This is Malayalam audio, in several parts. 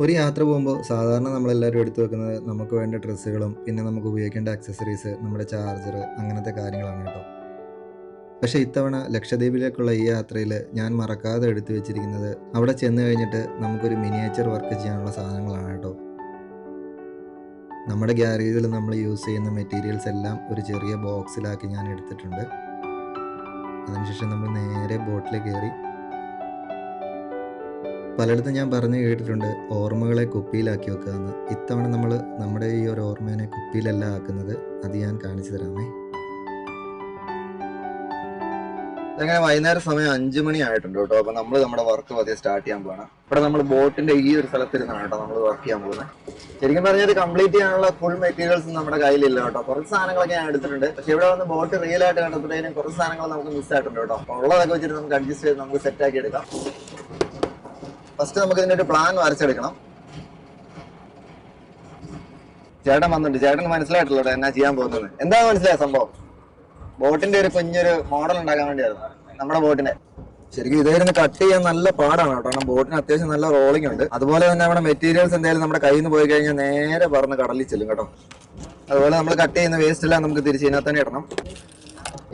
ഒരു യാത്ര പോകുമ്പോൾ സാധാരണ നമ്മളെല്ലാവരും എടുത്തു വെക്കുന്നത് നമുക്ക് വേണ്ട ഡ്രസ്സുകളും പിന്നെ നമുക്ക് ഉപയോഗിക്കേണ്ട അക്സസറീസ് നമ്മുടെ ചാർജർ അങ്ങനത്തെ കാര്യങ്ങളാണ് കേട്ടോ. പക്ഷേ ഇത്തവണ ലക്ഷദ്വീപിലേക്കുള്ള ഈ യാത്രയിൽ ഞാൻ മറക്കാതെ എടുത്തു വെച്ചിരിക്കുന്നത് അവിടെ ചെന്ന് കഴിഞ്ഞിട്ട് നമുക്കൊരു മിനിയേച്ചർ വർക്ക് ചെയ്യാനുള്ള സാധനങ്ങളാണ് കേട്ടോ. നമ്മുടെ ഗ്യാരേജിൽ നമ്മൾ യൂസ് ചെയ്യുന്ന മെറ്റീരിയൽസ് എല്ലാം ഒരു ചെറിയ ബോക്സിലാക്കി ഞാൻ എടുത്തിട്ടുണ്ട്. അതിനുശേഷം നമ്മൾ നേരെ ബോട്ടിൽ കയറി പലയിടത്തും ഞാൻ പറഞ്ഞു കേട്ടിട്ടുണ്ട് ഓർമ്മകളെ കുപ്പിയിലാക്കി വെക്കുക എന്ന് ഇത്തവണ നമ്മൾ നമ്മുടെ ഈ ഒരു ഓർമ്മേനെ കുപ്പിയിലല്ല ആക്കുന്നത്. അത് ഞാൻ കാണിച്ചു തരാമേ. അങ്ങനെ വൈകുന്നേരം സമയം അഞ്ചു മണി ആയിട്ടുണ്ട് കേട്ടോ. അപ്പൊ നമ്മൾ നമ്മുടെ വർക്ക് പതിയെ സ്റ്റാർട്ട് ചെയ്യാൻ പോകണം ഇവിടെ നമ്മൾ ബോട്ടിന്റെ ഈ ഒരു സ്ഥലത്തിരുന്നാണ് കേട്ടോ നമ്മൾ വർക്ക് ചെയ്യാൻ പോകുന്നത് ശരിക്കും പറഞ്ഞാൽ ഇത് കംപ്ലീറ്റ് ചെയ്യാനുള്ള ഫുൾ മെറ്റീരിയൽസ് നമ്മുടെ കയ്യിലില്ല കേട്ടോ. കുറച്ച് സാധനങ്ങളൊക്കെ ഞാൻ എടുത്തിട്ടുണ്ട്. പക്ഷെ ഇവിടെ വന്ന് ബോട്ട് റിയൽ ആയിട്ട് കണ്ടപ്പോഴത്തേനും കുറച്ച് സാധനങ്ങൾ നമുക്ക് മിസ് ആയിട്ടുണ്ട് കേട്ടോ. അപ്പൊ ഉള്ളതൊക്കെ വെച്ചിട്ട് നമുക്ക് അഡ്ജസ്റ്റ് ചെയ്ത് നമുക്ക് സെറ്റ് ആക്കി എടുക്കാം. ഫസ്റ്റ് നമുക്ക് ഇതിന്റെ ഒരു പ്ലാൻ വരച്ചെടുക്കണം. ചേട്ടൻ വന്നിട്ടുണ്ട്. ചേട്ടൻ മനസ്സിലായിട്ടില്ല എന്നാ ചെയ്യാൻ പോകുന്നത്. എന്താ മനസ്സിലായ സംഭവം? ബോട്ടിന്റെ ഒരു കുഞ്ഞൊരു മോഡൽ ഉണ്ടാക്കാൻ വേണ്ടിയായിരുന്നു. നമ്മുടെ ബോട്ടിനെ. ശരിക്കും ഇതായിരുന്നു കട്ട് ചെയ്യാൻ നല്ല പാടാണ് കേട്ടോ. കാരണം ബോട്ടിന് അത്യാവശ്യം നല്ല റോളിംഗ് ഉണ്ട്. അതുപോലെ തന്നെ നമ്മുടെ മെറ്റീരിയൽസ് എന്തായാലും നമ്മുടെ കയ്യിൽ നിന്ന് പോയി കഴിഞ്ഞാൽ നേരെ പറന്ന് കടലിൽ ചെല്ലും കേട്ടോ. അതുപോലെ നമ്മൾ കട്ട് ചെയ്യുന്ന വേസ്റ്റ് എല്ലാം നമുക്ക് തിരിച്ച് ഇതിനകത്ത് തന്നെ ഇടണം.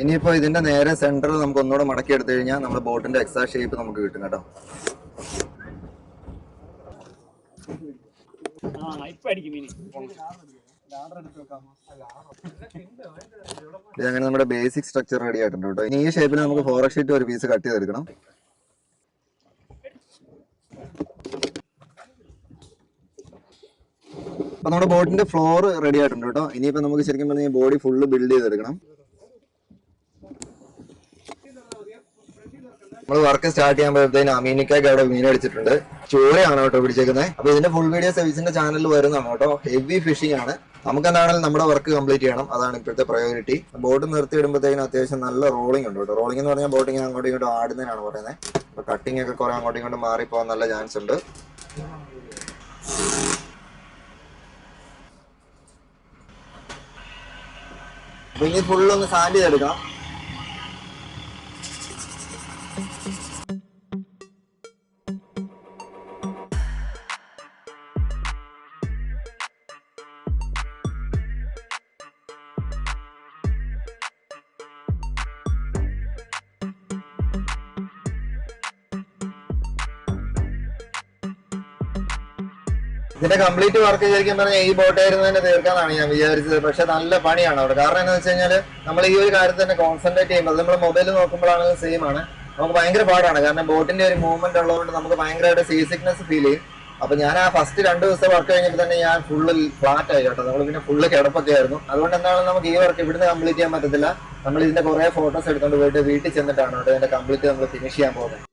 ഇനിയിപ്പോ ഇതിന്റെ നേരെ സെന്ററിൽ നമുക്ക് ഒന്നുകൂടെ മടക്കി എടുത്തു കഴിഞ്ഞാൽ നമ്മുടെ ബോട്ടിന്റെ എക്സാ ഷേപ്പ് നമുക്ക് കിട്ടും കേട്ടോ. ഇതങ്ങനെ നമ്മുടെ ബേസിക് സ്ട്രക്ചർ റെഡി ആയിട്ടുണ്ട് കേട്ടോ. ഇനി ഈ ഷേപ്പിൽ നമുക്ക് ഫോർ ഷീറ്റ് ഒരു പീസ് കട്ട് ചെയ്തെടുക്കണം. അപ്പൊ നമ്മുടെ ബോട്ടിന്റെ ഫ്ലോർ റെഡി ആയിട്ടുണ്ട് കേട്ടോ. ഇനിയിപ്പോ നമുക്ക് ശരിക്കും പറഞ്ഞാൽ ബോഡി ഫുള്ള് ബിൽഡ് ചെയ്തെടുക്കണം. നമ്മൾ വർക്ക് സ്റ്റാർട്ട് ചെയ്യാൻ പോയപ്പോഴത്തേനും അമീനിക്കൊക്കെ അവിടെ മീൻ അടിച്ചിട്ടുണ്ട്. ചൂരയാണ് കേട്ടോ പിടിച്ചേക്കുന്നത് അപ്പൊ ഇതിന്റെ ഫുൾ വീഡിയോ സർവീസിന്റെ ചാനലിൽ വരുന്നതാണ് കേട്ടോ. ഹെവി ഫിഷിംഗ് ആണ്. നമുക്ക് എന്താണെങ്കിലും നമ്മുടെ വർക്ക് കംപ്ലീറ്റ് ചെയ്യണം. അതാണ് ഇപ്പോഴത്തെ പ്രയോറിറ്റി ബോട്ട് നിർത്തി ഇടുമ്പോഴത്തേക്കും അത്യാവശ്യം നല്ല റോളിംഗ് ഉണ്ട് കേട്ടോ. റോളിംഗ് എന്ന് പറഞ്ഞാൽ ബോട്ടിങ് അങ്ങോട്ടും ഇങ്ങോട്ടും ആടുന്നതിനാണ് പറയുന്നത് അപ്പൊ കട്ടിംഗ് ഒക്കെ കുറെ അങ്ങോട്ടും ഇങ്ങോട്ടും മാറിപ്പോകാൻ നല്ല ചാൻസ് ഉണ്ട്. അപ്പൊ ഇനി ഫുള്ളൊന്ന് സാൻഡ് ചെയ്തെടുക്കാം കംപ്ലീറ്റ് വർക്ക് ശരിക്കും പറഞ്ഞാൽ ഈ ബോട്ടായിരുന്നു തന്നെ തീർക്കാന്നാണ് ഞാൻ വിചാരിച്ചത്. പക്ഷെ നല്ല പണിയാണ് അവിടെ. കാരണം എന്താ വെച്ച് കഴിഞ്ഞാൽ നമ്മൾ ഈ ഒരു കാര്യത്തിൽ തന്നെ കോൺസെൻട്രേറ്റ് ചെയ്യുമ്പോൾ നമ്മൾ മൊബൈൽ നോക്കുമ്പോഴാണ് സെയിം ആണ്. നമുക്ക് ഭയങ്കര പാടാണ്. കാരണം ബോട്ടിന്റെ ഒരു മൂവ്മെന്റ് ഉള്ളതുകൊണ്ട് നമുക്ക് ഭയങ്കരമായിട്ട് സീ സിക്നസ് ഫീൽ ചെയ്യും. അപ്പൊ ഞാൻ ആ ഫസ്റ്റ് രണ്ട് ദിവസം വർക്ക് കഴിഞ്ഞപ്പോൾ തന്നെ ഞാൻ ഫുള്ള് ഫ്ലാറ്റ് ആയി കേട്ടോ. നമ്മൾ പിന്നെ ഫുള്ള് കിടപ്പൊക്കെ ആയിരുന്നു. അതുകൊണ്ട് എന്താണ് നമുക്ക് ഈ വർക്ക് ഇവിടുന്ന് കംപ്ലീറ്റ് ചെയ്യാൻ പറ്റത്തില്ല. നമ്മൾ ഇതിന്റെ കുറെ ഫോട്ടോസ് എടുത്തുകൊണ്ട് പോയിട്ട് വീട്ടിൽ ചെന്നിട്ടാണ് കേട്ടോ ഇതിന്റെ കംപ്ലീറ്റ് നമ്മൾ ഫിനിഷ് ചെയ്യാൻ പോകുന്നത്.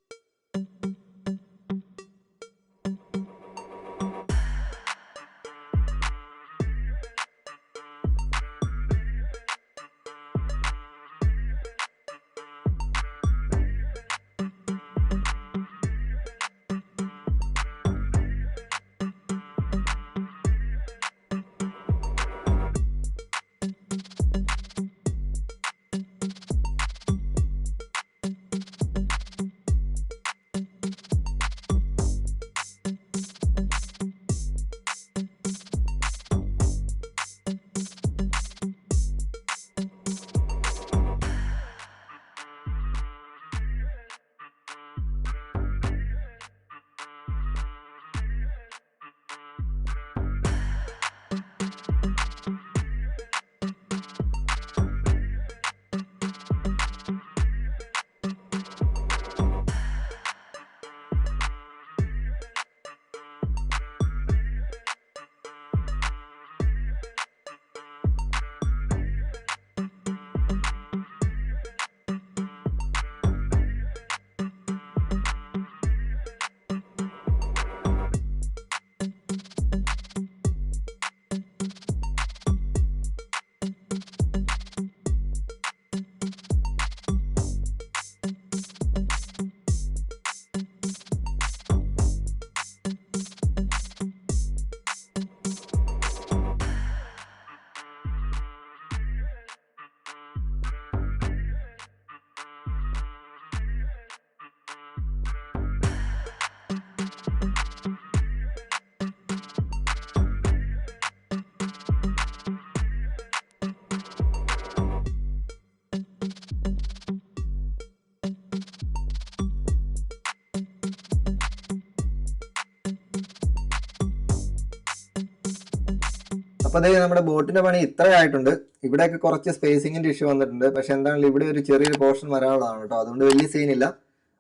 അപ്പൊ നമ്മുടെ ബോട്ടിന്റെ പണി ഇത്ര ആയിട്ടുണ്ട് ഇവിടെയൊക്കെ കുറച്ച് സ്പേസിങ്ങിന്റെ ഇഷ്യൂ വന്നിട്ടുണ്ട്. പക്ഷെ എന്താണെങ്കിലും ഇവിടെ ഒരു ചെറിയൊരു പോർഷൻ വരാനുള്ളതാണ് കേട്ടോ. അതുകൊണ്ട് വലിയ സീൻ ഇല്ല.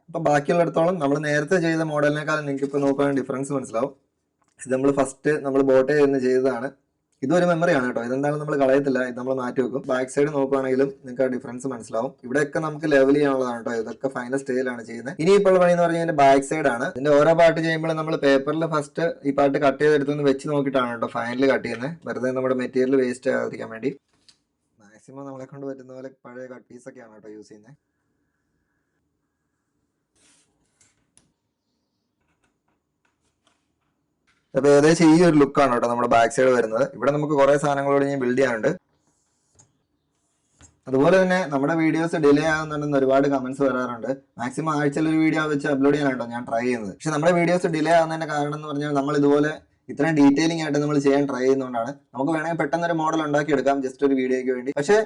അപ്പൊ ബാക്കിയുള്ളിടത്തോളം നമ്മൾ നേരത്തെ ചെയ്ത മോഡലിനേക്കാളും നിങ്ങൾക്ക് ഇപ്പൊ നോക്കുകയാണെങ്കിൽ ഡിഫറൻസ് മനസ്സിലാവും. ഇത് നമ്മൾ ഫസ്റ്റ് നമ്മൾ ബോട്ട് ചെയ്യുന്ന ചെയ്തതാണ്. ഇതൊരു മെമ്മറിയാണ് കേട്ടോ. ഇതെന്തായാലും നമ്മൾ കളയത്തില്ല. ഇത് നമ്മൾ മാറ്റി വെക്കും. ബാക്ക് സൈഡ് നോക്കുകയാണെങ്കിലും നിങ്ങൾക്ക് ആ ഡിഫറൻസ് മനസ്സിലാവും. ഇവിടെയൊക്കെ നമുക്ക് ലെവൽ ചെയ്യാനുള്ളതാണ് കേട്ടോ. ഇതൊക്കെ ഫൈനൽ സ്റ്റേജിലാണ് ചെയ്യുന്നത്. ഇനി ഇപ്പോൾ പണി എന്ന് പറഞ്ഞാൽ ബാക്ക് സൈഡ് ആണ്. ഇതിന്റെ ഓരോ പാട്ട് ചെയ്യുമ്പോൾ നമ്മൾ പേപ്പറിൽ ഫസ്റ്റ് ഈ പാട്ട് കട്ട് ചെയ്തെടുത്തൊന്ന് വെച്ച് നോക്കിയിട്ടാണ് കേട്ടോ ഫൈനൽ കട്ട് ചെയ്യുന്നത്. വെറുതെ നമ്മുടെ മെറ്റീരിയൽ വേസ്റ്റ് ആകാതിരിക്കാൻ വേണ്ടി. മാക്സിമം നമ്മളെ കൊണ്ട് പറ്റുന്ന പോലെ പഴയ കട്ട് പീസൊക്കെയാണ് കേട്ടോ യൂസ് ചെയ്യുന്നത്. അപ്പൊ ഏകദേശം ഈ ഒരു ലുക്കാണ് കേട്ടോ നമ്മുടെ ബാക്ക് സൈഡ് വരുന്നത്. ഇവിടെ നമുക്ക് കുറെ സാധനങ്ങളോട് ഇനി ബിൽഡ് ചെയ്യാനുണ്ട്. അതുപോലെ തന്നെ നമ്മുടെ വീഡിയോസ് ഡിലേ ആകുന്നുണ്ടെന്ന് ഒരുപാട് കമന്റ്സ് വരാറുണ്ട്. മാക്സിമം ആഴ്ചയിൽ ഒരു വീഡിയോ വെച്ച് അപ്ലോഡ് ചെയ്യാനാട്ടോ ഞാൻ ട്രൈ ചെയ്യുന്നത്. പക്ഷെ നമ്മുടെ വീഡിയോസ് ഡിലേ ആകുന്നതിന്റെ കാരണം എന്ന് പറഞ്ഞാൽ നമ്മൾ ഇതുപോലെ ഇത്രയും ഡീറ്റെയിലിംഗ് ആയിട്ട് നമ്മൾ ചെയ്യാൻ ട്രൈ ചെയ്യുന്നതുകൊണ്ടാണ്. നമുക്ക് വേണമെങ്കിൽ പെട്ടെന്ന് ഒരു മോഡൽ ഉണ്ടാക്കി എടുക്കാം ജസ്റ്റ് ഒരു വീഡിയോയ്ക്ക് വേണ്ടി. പക്ഷേ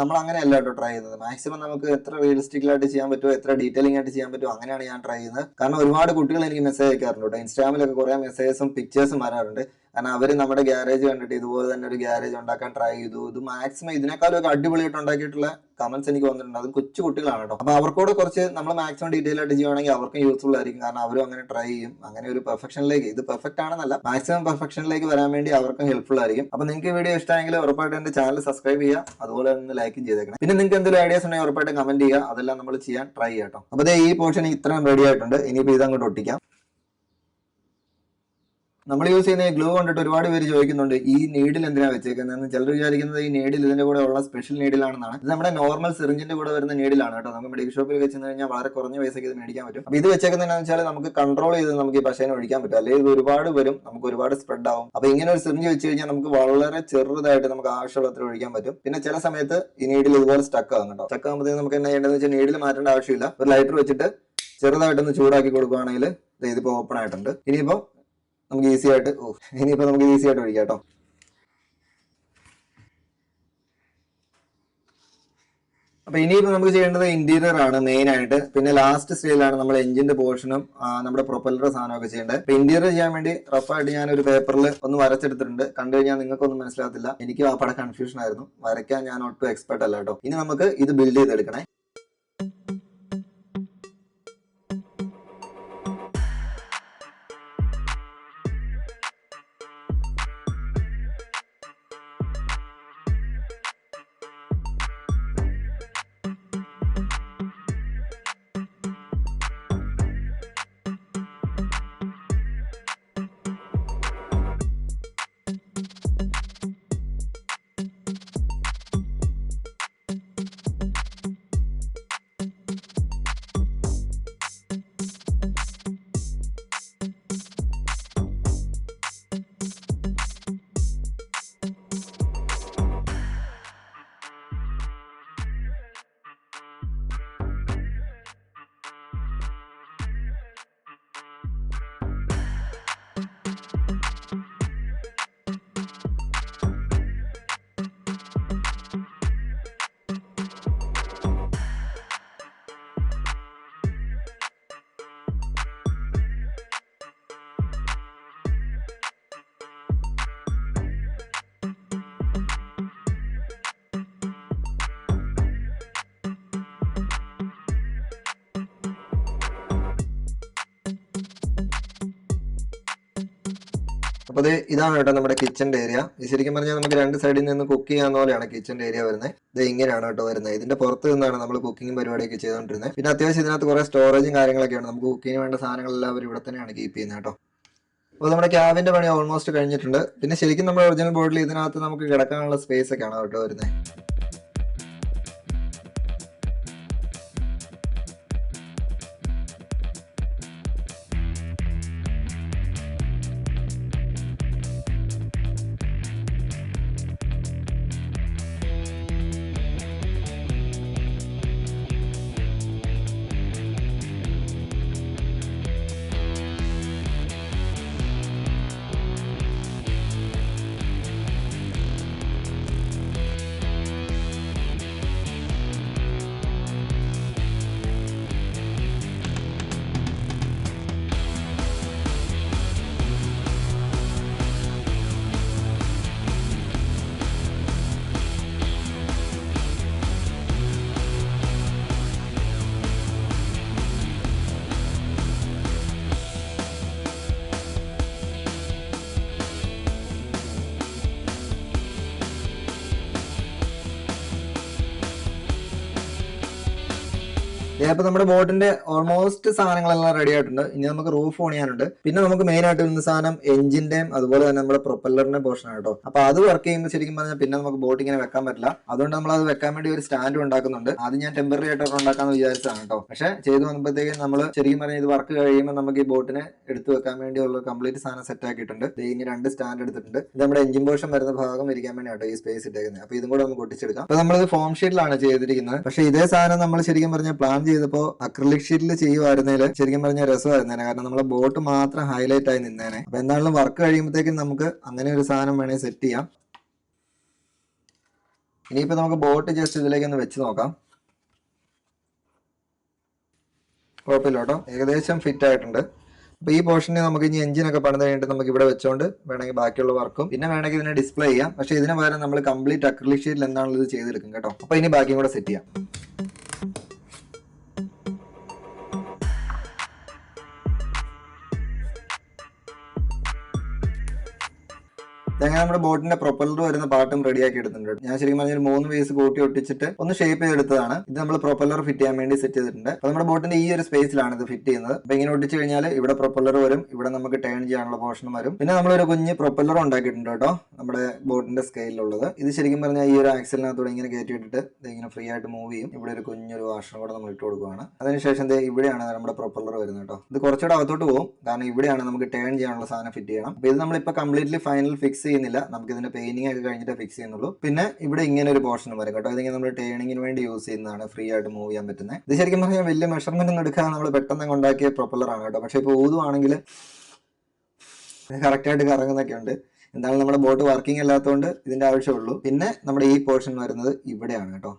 നമ്മൾ അങ്ങനെയല്ല കേട്ടോ ട്രൈ ചെയ്യുന്നത്. മാക്സിമം നമുക്ക് എത്ര റിയലിസ്റ്റിക്കലായിട്ട് ചെയ്യാൻ പറ്റുമോ എത്ര ഡീറ്റെയിലിംഗ് ആയിട്ട് ചെയ്യാൻ പറ്റുമോ അങ്ങനെയാണ് ഞാൻ ട്രൈ ചെയ്യുന്നത്. കാരണം ഒരുപാട് കുട്ടികൾ എനിക്ക് മെസ്സേജ് അയക്കാറുണ്ട് കേട്ടോ. ഇൻസ്റ്റാഗ്രാമിലൊക്കെ കുറെ മെസ്സേജസും പിക്ചേഴ്സും വരാറുണ്ട്. കാരണം അവർ നമ്മുടെ ഗ്യാരേജ് കണ്ടിട്ട് ഇതുപോലെ തന്നെ ഒരു ഗ്യാരേജ് ഉണ്ടാക്കാൻ ട്രൈ ചെയ്തു. ഇത് മാക്സിമം ഇതിനേക്കാളും ഒക്കെ അടിപൊളിയായിട്ട് ഉണ്ടാക്കിയിട്ടുള്ള കമന്റ്സ് എനിക്ക് വന്നിട്ടുണ്ട്. അതും കൊച്ചു കുട്ടികളാണ് കേട്ടോ. അപ്പൊ അവർക്കൂടെ കുറച്ച് നമ്മൾ മാക്സിമം ഡീറ്റെയിൽ ആയിട്ട് ചെയ്യുവാണെങ്കിൽ അവർക്കും യൂസ്ഫുൾ ആയിരിക്കും. കാരണം അവരും അങ്ങനെ ട്രൈ ചെയ്യും. അങ്ങനെ ഒരു പെർഫെക്ഷനിലേക്ക് ഇത് പെർഫെക്റ്റ് ആണെന്നല്ല മാക്സിമം പെർഫെക്ഷനിലേക്ക് വരാൻ വേണ്ടി അവർക്കും ഹെൽപ്ഫുൾ ആയിരിക്കും. അപ്പൊ നിങ്ങൾക്ക് വീഡിയോ ഇഷ്ടമെങ്കിൽ ഉറപ്പായിട്ട് എന്റെ ചാനൽ സബ്സ്ക്രൈബ് ചെയ്യുക. അതുപോലെ തന്നെ ലൈക്കും ചെയ്തേക്കണം. പിന്നെ നിങ്ങൾക്ക് എന്തെങ്കിലും ഐഡിയാസ് ഉണ്ടെങ്കിൽ ഉറപ്പായിട്ട് കമന്റ് ചെയ്യുക. അതെല്ലാം നമ്മൾ ചെയ്യാൻ ട്രൈ ചെയ്യാം അപ്പൊ ദേ ഈ പോർഷൻ ഇത്രയും റെഡി ആയിട്ടുണ്ട്. ഇനിയിപ്പോൾ ഇത് അങ്ങോട്ട് ഒട്ടിക്കാം. നമ്മൾ യൂസ് ചെയ്യുന്ന ഈ ഗ്ലൂ കണ്ടിട്ട് ഒരുപാട് പേര് ചോദിക്കുന്നുണ്ട് ഈ നീഡിൽ എന്തിനാ വെച്ചേക്കുന്നത് ചിലർ വിചാരിക്കുന്നത് ഈ നീഡിൽ ഇതിന്റെ കൂടെ ഉള്ള സ്പെഷ്യൽ നീഡിലാണെന്നാണ് ഇത് നമ്മുടെ നോർമൽ സിറിഞ്ചിന്റെ കൂടെ വരുന്ന നീഡിലാണ് കേട്ടോ. നമുക്ക് മെഡിക്കൽ ഷോപ്പിൽ വെച്ച് കഴിഞ്ഞാൽ വളരെ കുറഞ്ഞ പൈസയ്ക്ക് ഇത് മേടിക്കാൻ പറ്റും. അപ്പൊ ഇത് വെച്ചേക്കുന്നതെന്ന് വെച്ചാൽ നമുക്ക് കൺട്രോൾ ചെയ്ത് നമുക്ക് ഈ പശേനെ ഒഴിക്കാൻ പറ്റും. അല്ലെങ്കിൽ ഇത് ഒരുപാട് വരും നമുക്ക് ഒരുപാട് സ്പ്രെഡ് ആവും. അപ്പൊ ഇങ്ങനെ ഒരു സിറിഞ്ച് വെച്ച് കഴിഞ്ഞാൽ നമുക്ക് വളരെ ചെറുതായിട്ട് നമുക്ക് ആവശ്യമുള്ളത്ര ഒഴിക്കാൻ പറ്റും. പിന്നെ ചില സമയത്ത് ഈ നീഡിൽ ഇതുപോലെ സ്റ്റക്ക് ആകും കേട്ടോ. സ്റ്റക്ക് ആകുമ്പോഴത്തേക്ക് നമുക്ക് എന്നാ ചെയ്യേണ്ടതെന്ന് വെച്ചാൽ നീഡിൽ മാറ്റേണ്ട ആവശ്യമില്ല. ഒരു ലൈറ്റർ വെച്ചിട്ട് ചെറുതായിട്ടൊന്ന് ചൂടാക്കി കൊടുക്കുകയാണെങ്കിൽ ഇതിപ്പോ ഓപ്പൺ ആയിട്ടുണ്ട്. ഇനിയിപ്പോ നമുക്ക് ഈസി ആയിട്ട് ഓ ഇനിയിപ്പോൾ നമുക്ക് ഈസി ആയിട്ട് ഒഴിക്കാം കേട്ടോ. അപ്പൊ ഇനിയിപ്പോൾ നമുക്ക് ചെയ്യേണ്ടത് ഇന്റീരിയർ ആണ് മെയിൻ ആയിട്ട്. പിന്നെ ലാസ്റ്റ് സ്റ്റേജിലാണ് നമ്മൾ എഞ്ചിന്റെ പോർഷനും നമ്മുടെ പ്രൊപ്പല്ലറുടെ സാധനമൊക്കെ ചെയ്യേണ്ടത്. അപ്പൊ ഇന്റീരിയർ ചെയ്യാൻ വേണ്ടി റഫായിട്ട് ഞാൻ ഒരു പേപ്പറിൽ ഒന്ന് വരച്ചെടുത്തിട്ടുണ്ട്. കണ്ടു കഴിഞ്ഞാൽ നിങ്ങൾക്കൊന്നും മനസ്സിലാകത്തില്ല. എനിക്ക് ആ പടം കൺഫ്യൂഷൻ ആയിരുന്നു. വരയ്ക്കാൻ ഞാൻ ഒട്ടും എക്സ്പെർട്ട് അല്ല കേട്ടോ. ഇനി നമുക്ക് ഇത് ബിൽഡ് ചെയ്തെടുക്കണേ. അപ്പൊ അത് ഇതാണ് കേട്ടോ നമ്മുടെ കിച്ചന്റെ ഏരിയ ശരിക്കും പറഞ്ഞാൽ നമുക്ക് രണ്ട് സൈഡിൽ നിന്ന് കുക്ക് ചെയ്യാവുന്ന പോലെയാണ് കിച്ചന്റെ ഏരിയ വരുന്നത് ഇത് ഇങ്ങനെയാണ് കേട്ടോ വരുന്നത് ഇതിന്റെ പുറത്ത് നിന്നാണ് നമ്മൾ കുക്കിംഗ് പരിപാടിയൊക്കെ ചെയ്തുകൊണ്ടിരുന്നത് പിന്നെ അത്യാവശ്യം ഇതിനകത്ത് കുറെ സ്റ്റോറേജും കാര്യങ്ങളൊക്കെയാണ്. നമുക്ക് കുക്കിങ്ങിന് വേണ്ട സാധനങ്ങളെല്ലാം അവർ ഇവിടെ തന്നെയാണ് കീപ്പ് ചെയ്യുന്നത് കേട്ടോ. അപ്പോൾ നമ്മുടെ ക്യാബിന്റെ പണി ഓൾമോസ്റ്റ് കഴിഞ്ഞിട്ടുണ്ട്. പിന്നെ ശരിക്കും നമ്മുടെ ഒറിജിനൽ ബോർഡിൽ ഇതിനകത്ത് നമുക്ക് കിടക്കാനുള്ള സ്പേസ് ഒക്കെയാണ് കേട്ടോ വരുന്നത് ഇപ്പൊ നമ്മുടെ ബോട്ടിന്റെ ഓൾമോസ്റ്റ് സാധനങ്ങളെല്ലാം റെഡി ആയിട്ടുണ്ട്. ഇനി നമുക്ക് റൂഫ് ഓൺ ചെയ്യാനുണ്ട്. പിന്നെ നമുക്ക് മെയിൻ ആയിട്ട് വരുന്ന സാധനം എഞ്ചിന്റെയും അതുപോലെ തന്നെ നമ്മുടെ പ്രൊപ്പല്ലറിന്റെ പോർഷൻ ആണ് കേട്ടോ. അപ്പൊ അത് വർക്ക് ചെയ്യുമ്പോൾ ശരിക്കും പറഞ്ഞാൽ പിന്നെ നമുക്ക് ബോട്ട് ഇങ്ങനെ വെക്കാൻ പറ്റില്ല. അതുകൊണ്ട് നമ്മൾ അത് വെക്കാൻ വേണ്ടി ഒരു സ്റ്റാൻഡ് ഉണ്ടാക്കുന്നുണ്ട്. അത് ഞാൻ ടെമ്പററി ആയിട്ട് ഉണ്ടാക്കാന്ന് വിചാരിച്ചതാണ് കേട്ടോ. പക്ഷെ ചെയ്തു വന്നപ്പോഴത്തേക്കും നമ്മൾ ശരിക്കും പറഞ്ഞാൽ ഇത് വർക്ക് കഴിയുമ്പോൾ നമുക്ക് ഈ ബോട്ടിനെ എടുത്തു വെക്കാൻ വേണ്ടിയുള്ള കംപ്ലീറ്റ് സാധനം സെറ്റ് ആക്കിയിട്ടുണ്ട്. ഇനി രണ്ട് സ്റ്റാൻഡ് എടുത്തിട്ടുണ്ട്. ഇത് നമ്മുടെ എഞ്ചിൻ പോർഷൻ വരുന്ന ഭാഗം ഇരിക്കാൻ വേണ്ടിയാണ് ഈ സ്പേസ് ഇട്ടേക്കുന്നത്. അപ്പൊ ഇതും കൂടെ നമുക്ക് ഒട്ടിച്ചെടുക്കാം. അപ്പൊ നമ്മളിത് ഫോം ഷീറ്റിലാണ് ചെയ്തിരിക്കുന്നത്. പക്ഷെ ഇതേ സാധനം നമ്മൾ ശരിക്കും പറഞ്ഞാൽ പ്ലാൻ ചെയ്തപ്പോൾ അക്രലിക് ഷീറ്റിൽ ചെയ്യുമായിരുന്നേൽ ശരിക്കും പറഞ്ഞ രസമായിരുന്നേനെ. കാരണം നമ്മളെ ബോട്ട് മാത്രം ഹൈലൈറ്റ് ആയി നിന്നേനെ. അപ്പൊ എന്താണെങ്കിലും വർക്ക് കഴിയുമ്പോഴത്തേക്കും നമുക്ക് അങ്ങനെ ഒരു സാധനം വേണമെങ്കിൽ സെറ്റ് ചെയ്യാം. ഇനിയിപ്പോ നമുക്ക് ബോട്ട് ജസ്റ്റ് ഇതിലേക്ക് ഒന്ന് വെച്ച് നോക്കാം. കുഴപ്പമില്ല കേട്ടോ ഏകദേശം ഫിറ്റ് ആയിട്ടുണ്ട്. അപ്പൊ ഈ പോർഷനെ നമുക്ക് ഇനി എഞ്ചിനൊക്കെ പണിത് കഴിഞ്ഞിട്ട് നമുക്ക് ഇവിടെ വെച്ചോണ്ട് വേണമെങ്കിൽ ബാക്കിയുള്ള വർക്കും പിന്നെ വേണമെങ്കിൽ ഇതിനെ ഡിസ്പ്ലേ ചെയ്യാം. പക്ഷെ ഇതിന് പകരം നമ്മൾ കംപ്ലീറ്റ് അക്രലിക് ഷീറ്റിൽ എന്താണല്ലോ ഇത് ചെയ്തെടുക്കും കേട്ടോ. അപ്പൊ ഇനി ബാക്കിയും കൂടെ സെറ്റ് ചെയ്യാം. അങ്ങനെ നമ്മുടെ ബോട്ടിന്റെ പ്രൊപ്പലർ വരുന്ന പാട്ടും റെഡിയാക്കി എടുത്തിട്ടുണ്ട് ഞാൻ ശരിക്കും പറഞ്ഞാൽ മൂന്ന് പീസ് കൂട്ടി ഒട്ടിച്ചിട്ട് ഒന്ന് ഷേപ്പ് ചെയ്തെടുത്തതാണ്. ഇത് നമ്മൾ പ്രൊപ്പലർ ഫിറ്റ് ചെയ്യാൻ വേണ്ടി സെറ്റ് ചെയ്തിട്ടുണ്ട്. അപ്പൊ നമ്മുടെ ബോട്ടിന്റെ ഈ ഒരു സ്പേസിലാണ് ഇത് ഫിറ്റ് ചെയ്യുന്നത്. അപ്പൊ ഇങ്ങനെ ഒട്ടിച്ചു കഴിഞ്ഞാൽ ഇവിടെ പ്രൊപ്പലർ വരും ഇവിടെ നമുക്ക് ടേൺ ചെയ്യാനുള്ള പോർഷനും വരും. പിന്നെ നമ്മളൊരു കുഞ്ഞ് പ്രൊപ്പലർ ഉണ്ടാക്കിയിട്ടുണ്ട് കേട്ടോ നമ്മുടെ ബോട്ടിന്റെ സ്കെയിലുള്ളത് ഇത് ശരിക്കും പറഞ്ഞാൽ ഈ ഒരു ആക്സിലിനകത്തൂടെ ഇങ്ങനെ കയറ്റിയിട്ടിട്ട് ഇങ്ങനെ ഫ്രീ ആയിട്ട് മൂവ് ചെയ്യും. ഇവിടെ ഒരു കുഞ്ഞൊരു വാഷറും കൂടെ നമ്മൾ ഇട്ട് കൊടുക്കുകയാണ് അതിനുശേഷം ഇവിടെയാണ് നമ്മുടെ പ്രൊപ്പലർ വരുന്നത് കേട്ടോ. ഇത് കുറച്ചുകൂടെ അകത്തോട്ട് പോകും. കാരണം ഇവിടെയാണ് നമുക്ക് ടേൺ ചെയ്യാനുള്ള സാധനം ഫിറ്റ് ചെയ്യണം. അപ്പൊ ഇത് നമ്മളിപ്പോ കംപ്ലീറ്റ്ലി ഫൈനൽ ഫിക്സ് ചെയ്യുന്നില്ല. നമുക്ക് ഇതിന്റെ പെയിന്റിംഗ് ഒക്കെ കഴിഞ്ഞിട്ട് ഫിക്സ് ചെയ്യുന്നുള്ളൂ. പിന്നെ ഇവിടെ ഇങ്ങനെ ഒരു പോർഷൻ വരും കേട്ടോ. ഇതിങ്ങനെ നമ്മൾ ടേണിങ്ങിന് വേണ്ടി യൂസ് ചെയ്യുന്നതാണ് ഫ്രീ ആയിട്ട് മൂവ് ചെയ്യാൻ പറ്റുന്നത്. ഇത് ശരിക്കും പറഞ്ഞാൽ വലിയ മെഷർമെന്റ് ഒന്നും എടുക്കാൻ നമ്മൾ പെട്ടെന്ന് ഉണ്ടാക്കിയ പ്രൊപ്പലർ ആണ് കേട്ടോ. പക്ഷെ ഇപ്പോൾ ഊതുവാണെങ്കിൽ കറക്റ്റ് ആയിട്ട് കറങ്ങുന്നൊക്കെ ഉണ്ട്. എന്താണ് നമ്മുടെ ബോട്ട് വർക്കിംഗ് അല്ലാത്തതുകൊണ്ട് ഇതിന്റെ ആവശ്യമുള്ളൂ. പിന്നെ നമ്മുടെ ഈ പോർഷൻ വരുന്നത് ഇവിടെയാണ് കേട്ടോ.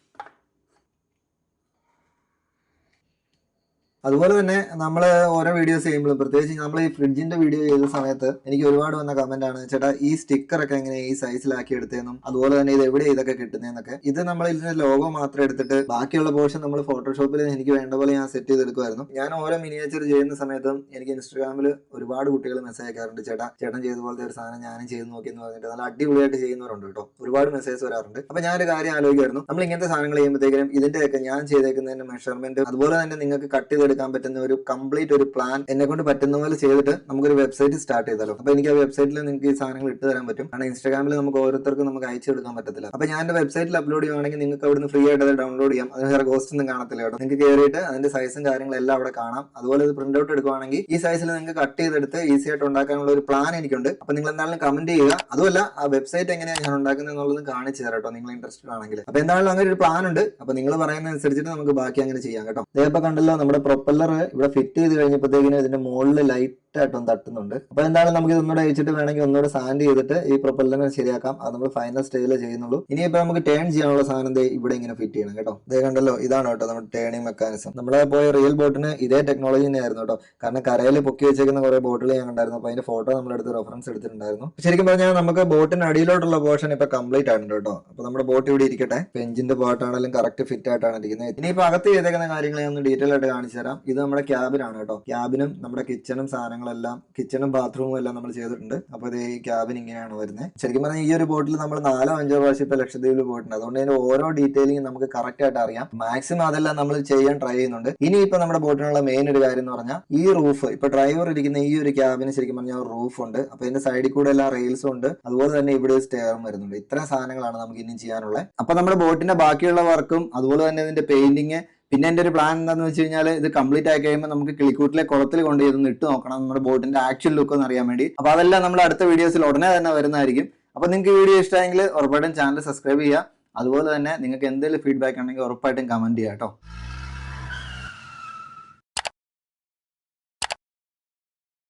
അതുപോലെ തന്നെ നമ്മൾ ഓരോ വീഡിയോസ് ചെയ്യുമ്പോഴും പ്രത്യേകിച്ച് നമ്മൾ ഈ ഫ്രിഡ്ജിന്റെ വീഡിയോ ചെയ്ത സമയത്ത് എനിക്ക് ഒരുപാട് വന്ന കമന്റ് ആണ് ചേട്ടാ ഈ സ്റ്റിക്കർ ഒക്കെ എങ്ങനെ ഈ സൈസിലാക്കി എടുത്തതെന്നും അതുപോലെ തന്നെ ഇത് എവിടെ ഇതൊക്കെ കിട്ടുന്നതെന്നൊക്കെ. ഇത് നമ്മൾ ഇതിന്റെ ലോഗോ മാത്രം എടുത്തിട്ട് ബാക്കിയുള്ള പോർഷൻ നമ്മൾ ഫോട്ടോഷോപ്പിൽ എനിക്ക് വേണ്ട പോലെ ഞാൻ സെറ്റ് ചെയ്തെടുക്കുമായിരുന്നു. ഞാൻ ഓരോ മിനിയേച്ചർ ചെയ്യുന്ന സമയത്തും എനിക്ക് ഇൻസ്റ്റാഗ്രാമിൽ ഒരുപാട് കുട്ടികൾ മെസ്സേജ് അയക്കാറുണ്ട് ചേട്ടാ ചേട്ടൻ ചെയ്ത പോലത്തെ ഒരു സാധനം ഞാനും ചെയ്ത് നോക്കി എന്ന് പറഞ്ഞിട്ട് നല്ല അടിപൊളിയായിട്ട് ചെയ്യുന്നവരുണ്ട് കേട്ടോ. ഒരുപാട് മെസ്സേജ് വരാറുണ്ട്. അപ്പൊ ഞാനൊരു കാര്യം ആലോചിക്കുമായിരുന്നു. നമ്മൾ ഇങ്ങനത്തെ സാധനങ്ങൾ ചെയ്യുമ്പോഴത്തേക്കും ഇതിന്റെയൊക്കെ ഞാൻ ചെയ്തേക്കുന്നതിന്റെ മെഷർമെന്റ് അതുപോലെ തന്നെ നിങ്ങൾക്ക് കട്ട് ചെയ്തെടുക്കാൻ പറ്റുന്ന ഒരു കംപ്ലീറ്റ് ഒരു പ്ലാൻ എന്നെ കൊണ്ട് പറ്റുന്ന പോലെ ചെയ്തിട്ട് നമുക്കൊരു വെബ്സൈറ്റ് സ്റ്റാർട്ട് ചെയ്താലോ. അപ്പൊ എനിക്ക് ആ വെബ്സൈറ്റിൽ നിങ്ങൾക്ക് ഈ സാധനങ്ങൾ ഇട്ട് തരാൻ പറ്റും. കാരണം ഇൻസ്റ്റാഗ്രാമിൽ നമുക്ക് ഓരോരുത്തർക്കും നമുക്ക് അയച്ചു കൊടുക്കാൻ പറ്റത്തില്ല. അപ്പൊ ഞാൻ എന്റെ വെബ്സൈറ്റിൽ അപ്ലോഡ് ചെയ്യുവാണെങ്കിൽ നിങ്ങൾക്ക് അവിടുന്ന് ഫ്രീ ആയിട്ട് അത് ഡൗൺലോഡ് ചെയ്യാം. അതിന് വേറെ കോസ്റ്റ് ഒന്നും കാണത്തില്ല കേട്ടോ. നിങ്ങൾക്ക് കയറിയിട്ട് അതിന്റെ സൈസും കാര്യങ്ങളും എല്ലാം അവിടെ കാണാം. അതുപോലെ ഇത് പ്രിന്റ് ഔട്ട് എടുക്കുവാണെങ്കിൽ ഈ സൈസിൽ നിങ്ങൾക്ക് കട്ട് ചെയ്തെടുത്ത് ഈസി ആയിട്ട് ഉണ്ടാക്കാനുള്ള ഒരു പ്ലാൻ എനിക്കുണ്ട്. അപ്പൊ നിങ്ങൾ എന്തായാലും കമന്റ് ചെയ്യുക. അതുമല്ല ആ വെബ്സൈറ്റ് എങ്ങനെയാണ് ഞാൻ ഉണ്ടാക്കുന്നത് എന്നുള്ളത് കാണിച്ചു തരാം കേട്ടോ നിങ്ങൾ ഇൻട്രസ്റ്റഡ് ആണെങ്കിൽ. അപ്പൊ എന്തായാലും അങ്ങനെ ഒരു പ്ലാൻ ഉണ്ട്. അപ്പൊ നിങ്ങൾ പറയുന്ന അനുസരിച്ചിട്ട് നമുക്ക് ബാക്കി അങ്ങനെ ചെയ്യാം കേട്ടോ. ഇതേപ്പോ കണ്ടല്ലോ നമ്മുടെ പ്രൊപ്പല്ലർ ഇവിടെ ഫിറ്റ് ചെയ്ത് കഴിഞ്ഞപ്പോഴത്തേക്കിനും ഇതിന്റെ മുകളിൽ ലൈറ്റ് ആയിട്ടൊന്ന് തട്ടുന്നുണ്ട്. അപ്പൊ എന്താണ് നമുക്ക് ഇതൊന്നുകൂടെ അയച്ചിട്ട് വേണമെങ്കിൽ ഒന്നുകൂടെ സാൻഡ് ചെയ്തിട്ട് ഈ പ്രൊപ്പല്ലറിനെ ശരിയാക്കാം. അത് നമ്മൾ ഫൈനൽ സ്റ്റേജിൽ ചെയ്യുന്നുള്ളൂ. ഇനിയിപ്പോ നമുക്ക് ടേൺ ചെയ്യാനുള്ള സാധനം ഇവിടെ ഇങ്ങനെ ഫിറ്റ് ചെയ്യണം കേട്ടോ. ഇതേ കണ്ടല്ലോ ഇതാണ് കേട്ടോ നമ്മുടെ ടേണിംഗ് മെക്കാനിസം നമ്മളെ പോയ റിയൽ ബോട്ടിന് ഇതേ ടെക്നോളജി തന്നെയായിരുന്നു കേട്ടോ. കാരണം കരയിൽ പൊക്കി വെച്ചേക്കുന്ന കുറെ ബോട്ടിൽ ഞാൻ കണ്ടായിരുന്നു. അപ്പൊ അതിന്റെ ഫോട്ടോ നമ്മളെടുത്ത് റെഫറൻസ് എടുത്തിട്ടുണ്ടായിരുന്നു. ശരിക്കും പറഞ്ഞാൽ നമുക്ക് ബോട്ടിന് അടിയിലോട്ടുള്ള പോർഷൻ ഇപ്പൊ കംപ്ലീറ്റ് ആയിട്ടുണ്ട് കേട്ടോ. അപ്പൊ നമ്മുടെ ബോട്ട് ഇവിടെ ഇരിക്കട്ടെ. എഞ്ചിന്റെ പാർട്ടാണെങ്കിലും കറക്റ്റ് ഫിറ്റ് ആയിട്ടാണ് ഇരിക്കുന്നത്. ഇനിയിപ്പോ അകത്ത് ചെയ്തേക്കുന്ന കാര്യങ്ങൾ ഞാൻ ഒന്ന് ഡീറ്റെയിൽ ആയിട്ട് കാണിച്ചു തരാം. ഇത് നമ്മുടെ ക്യാബിനാണ് കേട്ടോ. ക്യാബിനും നമ്മുടെ കിച്ചണും സാധനങ്ങളെല്ലാം കിച്ചണും ബാത്റൂമും എല്ലാം നമ്മൾ ചെയ്തിട്ടുണ്ട്. അപ്പോൾ ഇത് ഈ ക്യാബിൻ ഇങ്ങനെയാണ് വരുന്നത് ശരിക്കും പറഞ്ഞാൽ ഈ ഒരു ബോട്ടിൽ നമ്മൾ നാലോ അഞ്ചോ പ്രാവശ്യം ഇപ്പോൾ ലക്ഷദ്വീപിൽ പോയിട്ടുണ്ട്. അതുകൊണ്ട് അതിന്റെ ഓരോ ഡീറ്റെയിലിംഗ് നമുക്ക് കറക്റ്റ് ആയിട്ട് അറിയാം. മാക്സിമം അതെല്ലാം നമ്മൾ ചെയ്യാൻ ട്രൈ ചെയ്യുന്നുണ്ട്. ഇനി ഇപ്പൊ നമ്മുടെ ബോട്ടിനുള്ള മെയിൻ ഒരു കാര്യം എന്ന് പറഞ്ഞാൽ ഈ റൂഫ് ഇപ്പൊ ഡ്രൈവർ ഇരിക്കുന്ന ഈ ഒരു ക്യാബിന് ശരിക്കും പറഞ്ഞാൽ റൂഫ് ഉണ്ട്. അപ്പോൾ ഇതിന്റെ സൈഡിൽ കൂടെ എല്ലാ റെയിൽസും ഉണ്ട്. അതുപോലെ തന്നെ ഇവിടെ സ്റ്റെയറും വരുന്നുണ്ട്. ഇത്രയും സാധനങ്ങളാണ് നമുക്ക് ഇനിയും ചെയ്യാനുള്ളത്. അപ്പോൾ നമ്മുടെ ബോട്ടിന്റെ ബാക്കിയുള്ള വർക്കും അതുപോലെ തന്നെ ഇതിന്റെ പെയിന്റിങ് പിന്നെ എന്റെ ഒരു പ്ലാൻ എന്താന്ന് വെച്ച് കഴിഞ്ഞാൽ ഇത് കംപ്ലീറ്റ് ആയി കഴിയുമ്പോൾ നമുക്ക് കിളിക്കൂട്ടിലെ കുളത്തിൽ കൊണ്ട് ഇതൊന്ന് ഇട്ട് നോക്കണം. നമ്മുടെ ബോട്ടിന്റെ ആക്ച്വൽ ലുക്ക് ഒന്ന് അറിയാൻ വേണ്ടി. അപ്പോൾ അതെല്ലാം നമ്മൾ അടുത്ത വീഡിയോസിൽ ഉടനെ തന്നെ വരുന്നതായിരിക്കും. അപ്പോൾ നിങ്ങൾക്ക് വീഡിയോ ഇഷ്ടമായെങ്കിൽ ഉറപ്പായിട്ടും ചാനൽ സബ്സ്ക്രൈബ് ചെയ്യുക. അതുപോലെ തന്നെ നിങ്ങൾക്ക് എന്തെങ്കിലും ഫീഡ്ബാക്ക് ഉണ്ടെങ്കിൽ ഉറപ്പായിട്ടും കമന്റ് ചെയ്യാം കേട്ടോ.